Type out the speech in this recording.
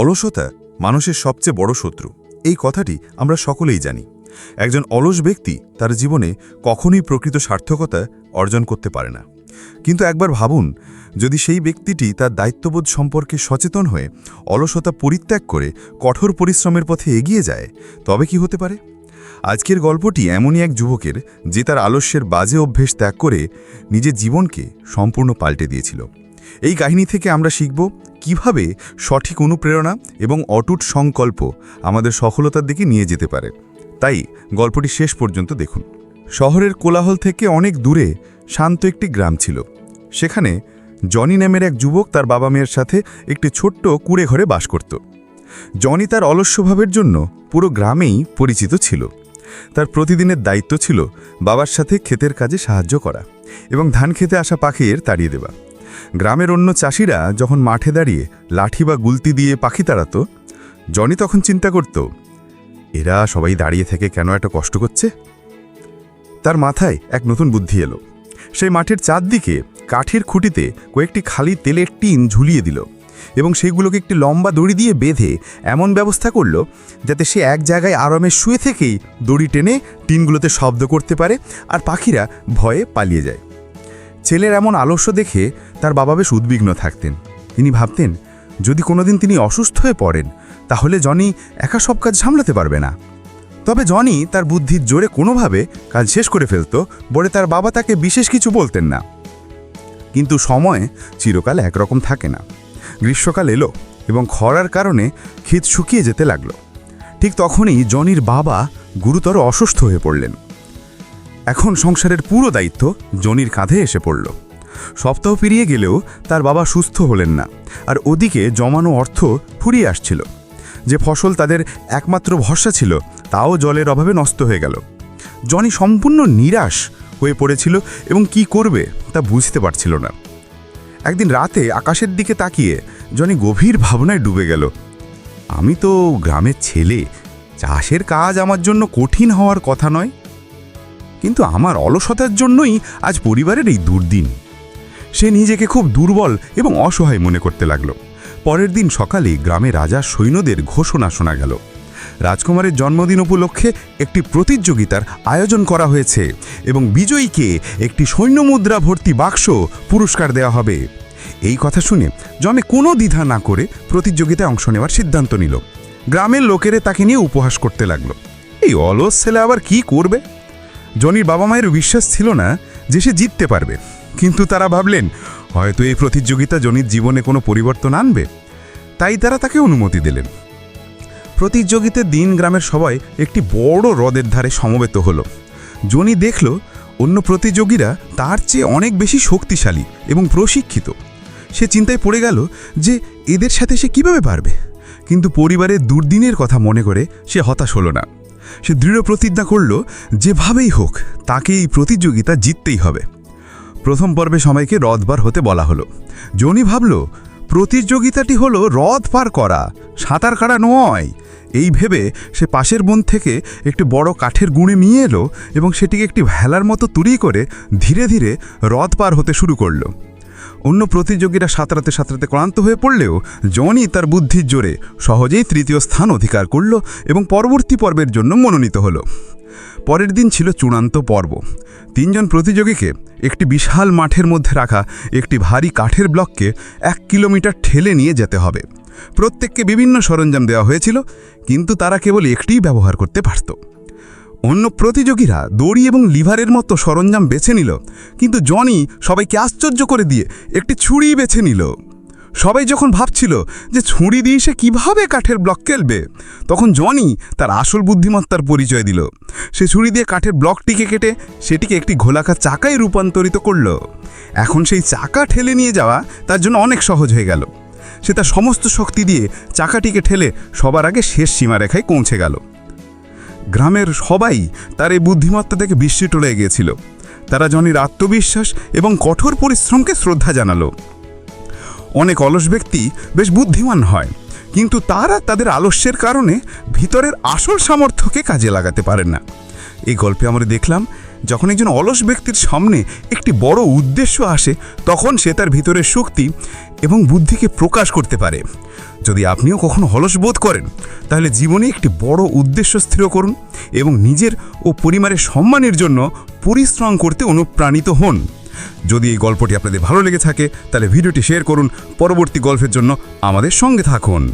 অলসতা মানুষের সবচেয়ে বড় শত্রু। এই কথাটি আমরা সকলেই জানি। একজন অলস ব্যক্তি তার জীবনে কখনোই প্রকৃত সার্থকতা অর্জন করতে পারে না। কিন্তু একবার ভাবুন, যদি সেই ব্যক্তিটি তার দায়িত্ববোধ সম্পর্কে সচেতন হয়ে অলসতা পরিত্যাগ করে কঠোর পরিশ্রমের পথে এগিয়ে যায়, তবে কি হতে পারে? আজকের গল্পটি এমনই এক যুবকের, যে তার আলস্যের বাজে অভ্যেস ত্যাগ করে নিজের জীবনকে সম্পূর্ণ পাল্টে দিয়েছিল। এই কাহিনী থেকে আমরা শিখব কীভাবে সঠিক অনুপ্রেরণা এবং অটুট সংকল্প আমাদের সফলতার দিকে নিয়ে যেতে পারে। তাই গল্পটি শেষ পর্যন্ত দেখুন। শহরের কোলাহল থেকে অনেক দূরে শান্ত একটি গ্রাম ছিল। সেখানে জনি নামের এক যুবক তার বাবা মেয়ের সাথে একটি ছোট্ট কুড়ে ঘরে বাস করত। জনি তার অলস্যভাবের জন্য পুরো গ্রামেই পরিচিত ছিল। তার প্রতিদিনের দায়িত্ব ছিল বাবার সাথে ক্ষেতের কাজে সাহায্য করা এবং ধান খেতে আসা পাখির তাড়িয়ে দেওয়া। গ্রামের অন্য চাষিরা যখন মাঠে দাঁড়িয়ে লাঠি বা গুলতি দিয়ে পাখি তাড়াত, জনি তখন চিন্তা করত, এরা সবাই দাঁড়িয়ে থেকে কেন এত কষ্ট করছে? তার মাথায় এক নতুন বুদ্ধি এলো। সেই মাঠের চারদিকে কাঠের খুঁটিতে কয়েকটি খালি তেলের টিন ঝুলিয়ে দিল এবং সেইগুলোকে একটি লম্বা দড়ি দিয়ে বেঁধে এমন ব্যবস্থা করল যাতে সে এক জায়গায় আরামে শুয়ে থেকেই দড়ি টেনে টিনগুলোতে শব্দ করতে পারে আর পাখিরা ভয়ে পালিয়ে যায়। ছেলের এমন আলস্য দেখে তার বাবা বেশ উদ্বিগ্ন থাকতেন। তিনি ভাবতেন, যদি কোনোদিন তিনি অসুস্থ হয়ে পড়েন, তাহলে জনি একা সব কাজ সামলাতে পারবে না। তবে জনি তার বুদ্ধির জোরে কোনোভাবে কাজ শেষ করে ফেলত, বলে তার বাবা তাকে বিশেষ কিছু বলতেন না। কিন্তু সময় চিরকাল একরকম থাকে না। গ্রীষ্মকাল এলো এবং খরার কারণে ক্ষেত শুকিয়ে যেতে লাগল। ঠিক তখনই জনির বাবা গুরুতর অসুস্থ হয়ে পড়লেন। এখন সংসারের পুরো দায়িত্ব জনির কাঁধে এসে পড়ল। সপ্তাহ পেরিয়ে গেলেও তার বাবা সুস্থ হলেন না, আর ওদিকে জমানো অর্থ ফুরিয়ে আসছিল। যে ফসল তাদের একমাত্র ভরসা ছিল, তাও জলের অভাবে নষ্ট হয়ে গেল। জনি সম্পূর্ণ নিরাশ হয়ে পড়েছিল এবং কি করবে তা বুঝতে পারছিল না। একদিন রাতে আকাশের দিকে তাকিয়ে জনি গভীর ভাবনায় ডুবে গেল। আমি তো গ্রামের ছেলে, চাষের কাজ আমার জন্য কঠিন হওয়ার কথা নয়। কিন্তু আমার অলসতার জন্যই আজ পরিবারের এই দুর্দিন। সে নিজেকে খুব দুর্বল এবং অসহায় মনে করতে লাগল। পরের দিন সকালে গ্রামে রাজা সৈন্যদের ঘোষণা শোনা গেল। রাজকুমারের জন্মদিন উপলক্ষে একটি প্রতিযোগিতার আয়োজন করা হয়েছে এবং বিজয়ীকে একটি সৈন্য মুদ্রা ভর্তি বাক্স পুরস্কার দেওয়া হবে। এই কথা শুনে জমে কোনো দ্বিধা না করে প্রতিযোগিতায় অংশ নেওয়ার সিদ্ধান্ত নিল। গ্রামের লোকেরে তাকে নিয়ে উপহাস করতে লাগল। এই অলস ছেলে আবার কি করবে? জনির বাবা মায়ের বিশ্বাস ছিল না যে সে জিততে পারবে। কিন্তু তারা ভাবলেন, হয়তো এই প্রতিযোগিতা জনির জীবনে কোনো পরিবর্তন আনবে। তাই তারা তাকে অনুমতি দিলেন। প্রতিযোগিতার দিন গ্রামের সবাই একটি বড় হ্রদের ধারে সমবেত হলো। জনি দেখল, অন্য প্রতিযোগীরা তার চেয়ে অনেক বেশি শক্তিশালী এবং প্রশিক্ষিত। সে চিন্তায় পড়ে গেল যে এদের সাথে সে কীভাবে পারবে? কিন্তু পরিবারের দুর্দিনের কথা মনে করে সে হতাশ হলো না। সে দৃঢ় প্রতিজ্ঞা করল, যেভাবেই হোক, তাকে এই প্রতিযোগিতা জিততেই হবে। প্রথম পর্বে সবাইকে হ্রদ পার হতে বলা হলো। জনি ভাবল, প্রতিযোগিতাটি হলো হ্রদ পার করা, সাঁতার কাটা নয়। এই ভেবে সে পাশের বন থেকে একটি বড় কাঠের গুঁড়ে নিয়ে এলো এবং সেটিকে একটি ভেলার মতো তুরি করে ধীরে ধীরে হ্রদ পার হতে শুরু করল। অন্য প্রতিযোগীরা সাঁতরাতে সাঁতরাতে ক্লান্ত হয়ে পড়লেও জনি তার বুদ্ধির জোরে সহজেই তৃতীয় স্থান অধিকার করল এবং পরবর্তী পর্বের জন্য মনোনীত হলো। পরের দিন ছিল চূড়ান্ত পর্ব। তিনজন প্রতিযোগীকে একটি বিশাল মাঠের মধ্যে রাখা একটি ভারী কাঠের ব্লককে এক কিলোমিটার ঠেলে নিয়ে যেতে হবে। প্রত্যেককে বিভিন্ন সরঞ্জাম দেওয়া হয়েছিল, কিন্তু তারা কেবল একটিই ব্যবহার করতে পারত। অন্য প্রতিযোগীরা দড়ি এবং লিভারের মতো সরঞ্জাম বেছে নিল, কিন্তু জনি সবাইকে আশ্চর্য করে দিয়ে একটি ছুরি বেছে নিল। সবাই যখন ভাবছিল যে ছুরি দিয়ে সে কীভাবে কাঠের ব্লক কেলবে, তখন জনি তার আসল বুদ্ধিমত্তার পরিচয় দিল। সে ছুরি দিয়ে কাঠের ব্লকটিকে কেটে সেটিকে একটি ঘোলাকা চাকায় রূপান্তরিত করল। এখন সেই চাকা ঠেলে নিয়ে যাওয়া তার জন্য অনেক সহজ হয়ে গেল। সে তার সমস্ত শক্তি দিয়ে চাকাটিকে ঠেলে সবার আগে শেষ সীমারেখায় পৌঁছে গেল। গ্রামের সবাই তার এই বুদ্ধিমত্তা থেকে বিস্মিত রয়ে গিয়েছিল। তারা জনির আত্মবিশ্বাস এবং কঠোর পরিশ্রমকে শ্রদ্ধা জানালো। অনেক অলস ব্যক্তি বেশ বুদ্ধিমান হয়, কিন্তু তারা তাদের আলস্যের কারণে ভিতরের আসল সামর্থ্যকে কাজে লাগাতে পারেন না। এই গল্পে আমরা দেখলাম, যখন একজন অলস ব্যক্তির সামনে একটি বড় উদ্দেশ্য আসে, তখন সে তার ভিতরের শক্তি এবং বুদ্ধিকে প্রকাশ করতে পারে। যদি আপনিও কখনো অলস বোধ করেন, তাহলে জীবনে একটি বড় উদ্দেশ্য স্থির করুন এবং নিজের ও পরিবারের সম্মানের জন্য পরিশ্রম করতে অনুপ্রাণিত হন। যদি এই গল্পটি আপনাদের ভালো লেগে থাকে, তাহলে ভিডিওটি শেয়ার করুন। পরবর্তী গল্পের জন্য আমাদের সঙ্গে থাকুন।